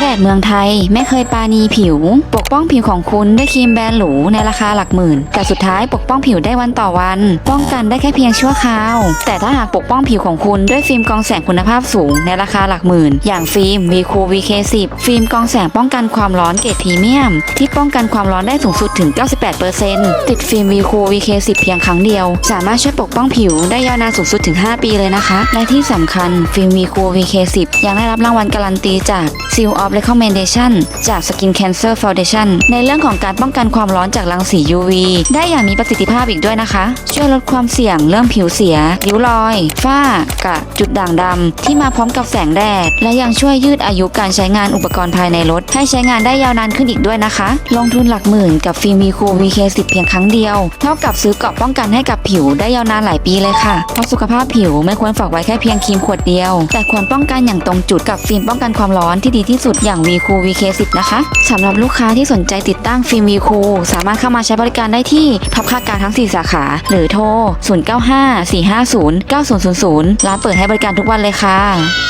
แดดเมืองไทยไม่เคยปาณีผิว ปกป้องผิวของคุณด้วยครีมแบรนด์หรูในราคาหลักหมื่น แต่สุดท้ายปกป้องผิวได้วันต่อวัน ป้องกันได้แค่เพียงชั่วคราว แต่ถ้าหากปกป้องผิวของคุณด้วยฟิล์มกองแสงคุณภาพสูงในราคาหลักหมื่น อย่างฟิล์ม v c o VK10 ฟิล์มกองแสงป้องกันความร้อนเกรดพรีเมียม ที่ป้องกันความร้อนได้สูงสุดถึง 98%ติดฟิล์ม v c o VK10 เพียงครั้งเดียว สามารถช่วยปกป้องผิวได้ยาวนานสูงสุดถึง 5 ปีเลยนะคะ และที่สำคัญฟิล์ม v c o VK10 ยังได้รับรางวัลการันตีจาก Seal of Recommendation จาก Skin Cancer Foundation ในเรื่องของการป้องกันความร้อนจากรังสี UV ได้อย่างมีประสิทธิภาพอีกด้วยนะคะ ช่วยลดความเสี่ยงเรื่องผิวเสีย ริ้วรอย ฝ้ากระจุดด่างดำ ที่มาพร้อมกับแสงแดด และยังช่วยยืดอายุการใช้งานอุปกรณ์ภายในรถ ให้ใช้งานได้ยาวนานขึ้นอีกด้วยนะคะ ลงทุนหลักหมื่นกับฟิล์ม v c o VK10 เพียงครั้งเดียว เท่ากับซื้อเกราะป้องกันให้กับผิวได้ยาวนานหลายปีเลยค่ะ เพราะสุขภาพผิวไม่ควรฝากไว้แค่เพียงครีมขวดเดียว แต่ควรป้องกันอย่างตรงจุดกับฟิล์มป้องกันความร้อนที่ดีที่สุดอย่าง v c o VK10 นะคะสำหรับลูกค้าที่สนใจติดตั้งฟิล์ม v c o สามารถเข้ามาใช้บริการได้ที่พับค่ากลางทั้ง 4 สาขา หรือโทร 095 450 9000 ร้านเปิดให้บริการทุกวันเลยค่ะ